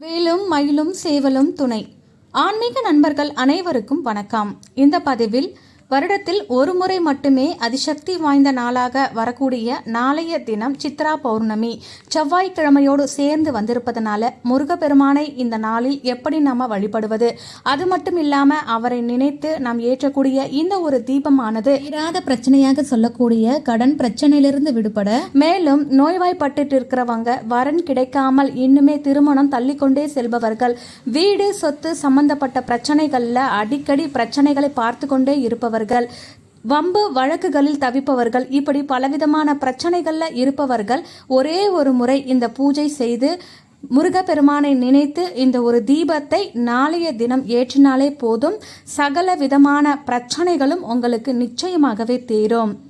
வேலும் மயிலும் சேவலும் துணை. ஆன்மீக நண்பர்கள் அனைவருக்கும் வணக்கம். இந்த பதிவில் வருடத்தில் ஒரு முறை மட்டுமே அதிசக்தி வாய்ந்த நாளாக வரக்கூடிய நாளைய தினம் சித்ரா பௌர்ணமி. செவ்வாய்க்கிழமையோடு சேர்ந்து வந்திருப்பதனால முருகப்பெருமானை இந்த நாளில் எப்படி நாம வழிபடுவது? அது மட்டும் இல்லாம அவரை நினைத்து நாம் ஏற்றக்கூடிய இந்த ஒரு தீபமானது இராத பிரச்சனையாக சொல்லக்கூடிய கடன் பிரச்சனையிலிருந்து விடுபட மேலும் நோய்வாய்ப்பட்டு இருக்கிறவங்க வரன் கிடைக்காமல் இன்னுமே திருமணம் தள்ளிக்கொண்டே செல்பவர்கள். வீடு சொத்து சம்பந்தப்பட்ட பிரச்சனைகள்ல அடிக்கடி பிரச்சனைகளை பார்த்து கொண்டே இருப்பவர்கள். வம்பு வழக்குகளில் தவிப்பவர்கள். இப்படி பலவிதமான பிரச்சனைகளில் இருப்பவர்கள் ஒரே ஒரு முறை இந்த பூஜை செய்து முருகப்பெருமானை நினைத்து இந்த ஒரு தீபத்தை நாளைய தினம் ஏற்றினாலே போதும். சகல விதமான பிரச்சனைகளும் உங்களுக்கு நிச்சயமாகவே தீரும்.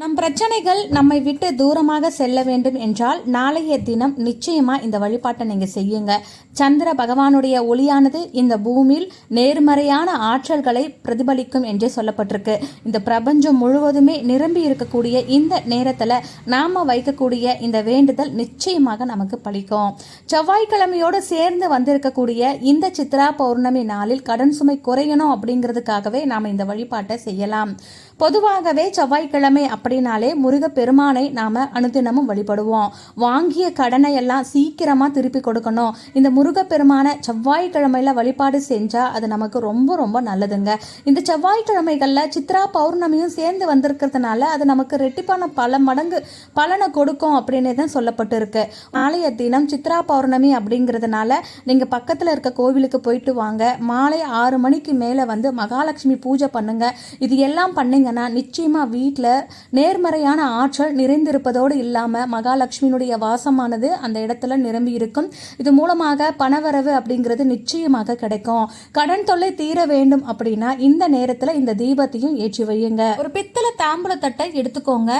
நம் பிரச்சனைகள் நம்மை விட்டு தூரமாக செல்ல வேண்டும் என்றால் நாளைய தினம் நிச்சயமா இந்த வழிபாட்டை நீங்க செய்யுங்க. சந்திர பகவானுடைய ஒளியானது இந்த பூமியில் நேர்மறையான ஆற்றல்களை பிரதிபலிக்கும் என்றே சொல்லப்பட்டிருக்கு. இந்த பிரபஞ்சம் முழுவதுமே நிரம்பி இருக்கக்கூடிய இந்த நேரத்துல நாம வைக்கக்கூடிய இந்த வேண்டுதல் நிச்சயமாக நமக்கு பலிக்கும். செவ்வாய்க்கிழமையோடு சேர்ந்து வந்திருக்கக்கூடிய இந்த சித்ரா பௌர்ணமி நாளில் கடன் சுமை குறையணும் அப்படிங்கிறதுக்காகவே நாம் இந்த வழிபாட்டை செய்யலாம். பொதுவாகவே செவ்வாய்க்கிழமை அப்படின்னாலே முருகப்பெருமானை நாம அனுதினமும் வழிபடுவோம். வாங்கிய கடனை எல்லாம் சீக்கிரமா திருப்பி கொடுக்கணும். இந்த முருகப்பெருமானை செவ்வாய்க்கிழமையில வழிபாடு செஞ்சா அது நமக்கு ரொம்ப ரொம்ப நல்லதுங்க. இந்த செவ்வாய்க்கிழமைகள்ல சித்ரா பௌர்ணமியும் சேர்ந்து வந்திருக்கிறதுனால அது நமக்கு ரெட்டிப்பான பல மடங்கு பலனை கொடுக்கும் அப்படின்னே தான் சொல்லப்பட்டு இருக்கு நாளைய தினம் சித்ரா பௌர்ணமி அப்படிங்கிறதுனால நீங்க பக்கத்துல இருக்க கோவிலுக்கு போயிட்டு வாங்க. மாலை ஆறு மணிக்கு மேல வந்து மகாலட்சுமி பூஜை பண்ணுங்க. இது எல்லாம் பார்த்தீங்கன்னா நிச்சயமாக வீட்டில் நேர்மறையான ஆற்றல் நிறைந்திருப்பதோடு இல்லாமல் மகாலட்சுமியினுடைய வாசமானது அந்த இடத்துல நிரம்பி இருக்கும். இது மூலமாக பணவரவு அப்படிங்கிறது நிச்சயமாக கிடைக்கும். கடன் தொல்லை தீர வேண்டும் அப்படின்னா இந்த நேரத்தில் இந்த தீபத்தையும் ஏற்றி வையுங்க. ஒரு பித்தளை தாம்பூலத்தட்டை எடுத்துக்கோங்க.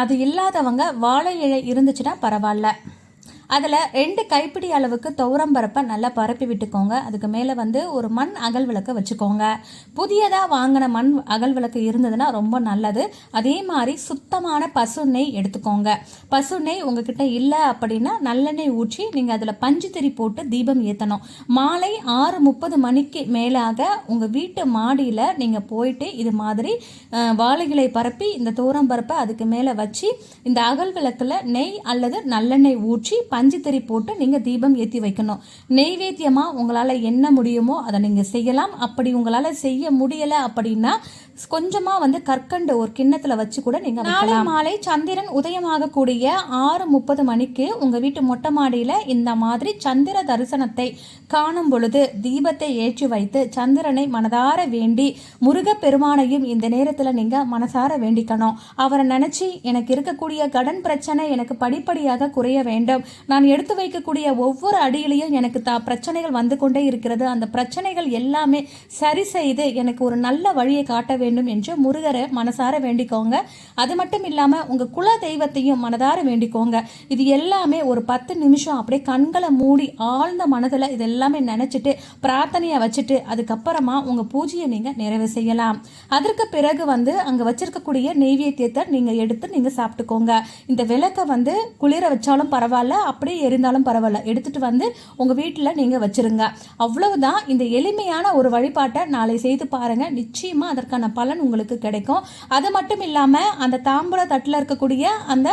அது இல்லாதவங்க வாழை இழை இருந்துச்சுன்னா பரவாயில்ல. அதில் ரெண்டு கைப்பிடி அளவுக்கு துவரம் பரப்பை நல்லா பரப்பி விட்டுக்கோங்க. அதுக்கு மேலே வந்து ஒரு மண் அகல் விளக்கு வச்சுக்கோங்க. புதியதாக வாங்கின மண் அகல் விளக்கு இருந்ததுன்னா ரொம்ப நல்லது. அதே மாதிரி சுத்தமான பசு நெய் எடுத்துக்கோங்க. பசு நெய் உங்ககிட்ட இல்லை அப்படின்னா நல்லெண்ணெய் ஊற்றி நீங்கள் அதில் பஞ்சு போட்டு தீபம் ஏற்றணும் மாலை ஆறு முப்பது மணிக்கு மேலாக உங்கள் வீட்டு மாடியில் நீங்கள் போயிட்டு இது மாதிரி வாழைகளை பரப்பி இந்த தூரம் பரப்பை அதுக்கு மேலே வச்சு இந்த அகல் விளக்கில் நெய் அல்லது நல்லெண்ணெய் ஊற்றி பஞ்சு திரி போட்டு நீங்கள் தீபம் ஏற்றி வைக்கணும். நெய்வேத்தியமாக உங்களால் என்ன முடியுமோ அதை நீங்கள் செய்யலாம். அப்படி உங்களால் செய்ய முடியலை அப்படின்னா கொஞ்சமாக வந்து கற்கண்டு ஒரு கிண்ணத்தில் வச்சு கூட நீங்கள் நாளை மாலை சந்திரன் உதயமாகக்கூடிய ஆறு முப்பது மணிக்கு உங்கள் வீட்டு மொட்டை மாடியில் இந்த மாதிரி சந்திர தரிசனத்தை காணும் பொழுது தீபத்தை ஏற்றி வைத்து சந்திரனை மனதார வேண்டி முருகப்பெருமானையும் இந்த நேரத்தில் நீங்கள் மனசார வேண்டிக்கணும். அவரை நினச்சி எனக்கு இருக்கக்கூடிய கடன் பிரச்சனை எனக்கு படிப்படியாக குறைய வேண்டும். நான் எடுத்து வைக்கக்கூடிய ஒவ்வொரு அடியிலையும் எனக்கு தா பிரச்சனைகள் வந்து கொண்டே இருக்கிறது. அந்த பிரச்சனைகள் எல்லாமே சரி செய்து எனக்கு ஒரு நல்ல வழியை காட்ட வேண்டும் என்று முருகரை மனசார வேண்டிக்கோங்க. அது மட்டும் இல்லாமல் உங்கள் குல தெய்வத்தையும் மனதார வேண்டிக்கோங்க. இது எல்லாமே ஒரு பத்து நிமிஷம் அப்படியே கண்களை மூடி ஆழ்ந்த மனதில் இது எல்லாமே நினச்சிட்டு பிரார்த்தனையை வச்சுட்டு அதுக்கப்புறமா உங்கள் பூஜையை நீங்கள் நிறைவு செய்யலாம். அதற்கு பிறகு வந்து அங்கே வச்சிருக்கக்கூடிய நெய்வேத்தியத்தை நீங்கள் எடுத்து நீங்கள் சாப்பிட்டுக்கோங்க. இந்த விளக்கை வந்து குளிர வச்சாலும் பரவாயில்ல அப்படியே எரிந்தாலும் பரவாயில்ல. எடுத்துட்டு வந்து உங்கள் வீட்டில் நீங்கள் வச்சுருங்க. அவ்வளவுதான். இந்த எளிமையான ஒரு வழிபாட்டை நாளை செய்து பாருங்கள் நிச்சயமாக அதற்கான பலன் உங்களுக்கு கிடைக்கும். அது மட்டும் இல்லாமல் அந்த தாம்பூல தட்டில் இருக்கக்கூடிய அந்த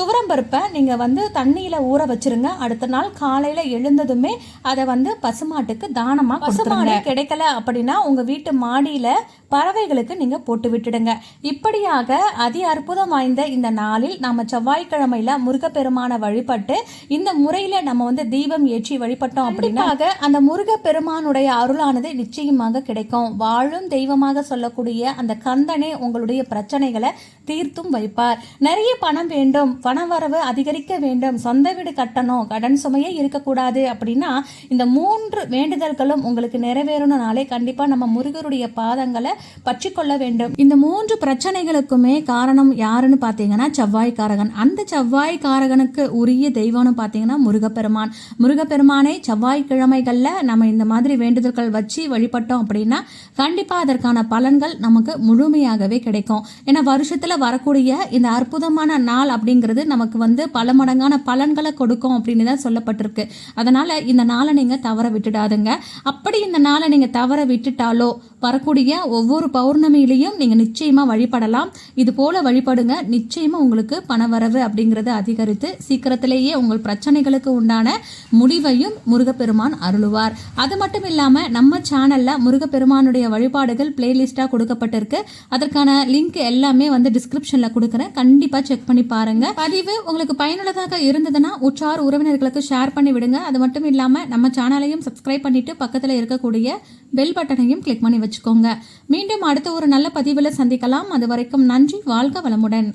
துவரம்பருப்பை நீங்கள் வந்து தண்ணியில் ஊற வச்சிருங்க. அடுத்த நாள் காலையில் எழுந்ததுமே அதை வந்து பசுமாட்டுக்கு தானமாக பசுமாடு கிடைக்கல அப்படின்னா உங்கள் வீட்டு மாடியில் பறவைகளுக்கு நீங்கள் போட்டு விட்டுடுங்க. இப்படியாக அதி அற்புதம் வாய்ந்த இந்த நாளில் நம்ம செவ்வாய்க்கிழமையில முருகப்பெருமானை வழிபட்டு இந்த முறையில் நம்ம வந்து தீபம் ஏற்றி வழிபட்டோம் அப்படின்னா அந்த முருகப்பெருமானுடைய அருளானது நிச்சயமாக கிடைக்கும். வாழும் தெய்வமாக சொல்லக்கூடிய அந்த கந்தனே உங்களுடைய பிரச்சனைகளை தீர்த்தும் வைப்பார். நிறைய பணம் வேண்டும். பணவரவு அதிகரிக்க வேண்டும். சொந்த வீடு கட்டணும். கடன் சுமையே இருக்கக்கூடாது. அப்படின்னா இந்த மூன்று வேண்டுதல்களும் உங்களுக்கு நிறைவேறணும்னாலே கண்டிப்பாக நம்ம முருகருடைய பாதங்களை பற்றிக்கொள்ள வேண்டும். இந்த மூன்று பிரச்சனைகளுக்குமே காரணம் யாருன்னு பார்த்தீங்கன்னா செவ்வாய்க்காரகன். அந்த செவ்வாய்க்காரகனுக்கு உரிய தெய்வம்னு பார்த்தீங்கன்னா முருகப்பெருமான். முருகப்பெருமானை செவ்வாய்க்கிழமைகளில் நம்ம இந்த மாதிரி வேண்டுதல்கள் வச்சு வழிபட்டோம் அப்படின்னா கண்டிப்பாக அதற்கான பலன்கள் நமக்கு முழுமையாகவே கிடைக்கும். ஏன்னா வருஷத்தில் வரக்கூடிய இந்த அற்புதமான நாள் அப்படிங்கிற அப்படிங்கிறது நமக்கு வந்து பல மடங்கான பலன்களை கொடுக்கும் அப்படின்னு தான் சொல்லப்பட்டிருக்கு. அதனால் இந்த நாளை நீங்கள் தவற விட்டுடாதுங்க. அப்படி இந்த நாளை நீங்கள் தவற விட்டுட்டாலோ வரக்கூடிய ஒவ்வொரு பௌர்ணமியிலையும் நீங்கள் நிச்சயமாக வழிபடலாம். இது போல் வழிபடுங்க. நிச்சயமாக உங்களுக்கு பணவரவு அப்படிங்கிறது அதிகரித்து சீக்கிரத்திலேயே உங்கள் பிரச்சனைகளுக்கு உண்டான முடிவையும் முருகப்பெருமான் அருளுவார். அது மட்டும் இல்லாமல் நம்ம சேனலில் முருகப்பெருமானுடைய வழிபாடுகள் பிளேலிஸ்ட்டாக கொடுக்கப்பட்டிருக்கு. அதற்கான லிங்க் எல்லாமே வந்து டிஸ்கிரிப்ஷனில் கொடுக்குறேன். கண்டிப்பாக செக் பண்ணி பாருங்க. பதிவு உங்களுக்கு பயனுள்ளதாக இருந்ததுன்னா உற்றார் உறவினர்களுக்கு ஷேர் பண்ணி விடுங்க. அது மட்டும் இல்லாமல் நம்ம சேனலையும் சப்ஸ்கிரைப் பண்ணிட்டு பக்கத்தில் இருக்கக்கூடிய பெல் பட்டனையும் கிளிக் பண்ணி வச்சுக்கோங்க. மீண்டும் அடுத்த ஒரு நல்ல பதிவில் சந்திக்கலாம். அது வரைக்கும் நன்றி வாழ்க வளமுடன்.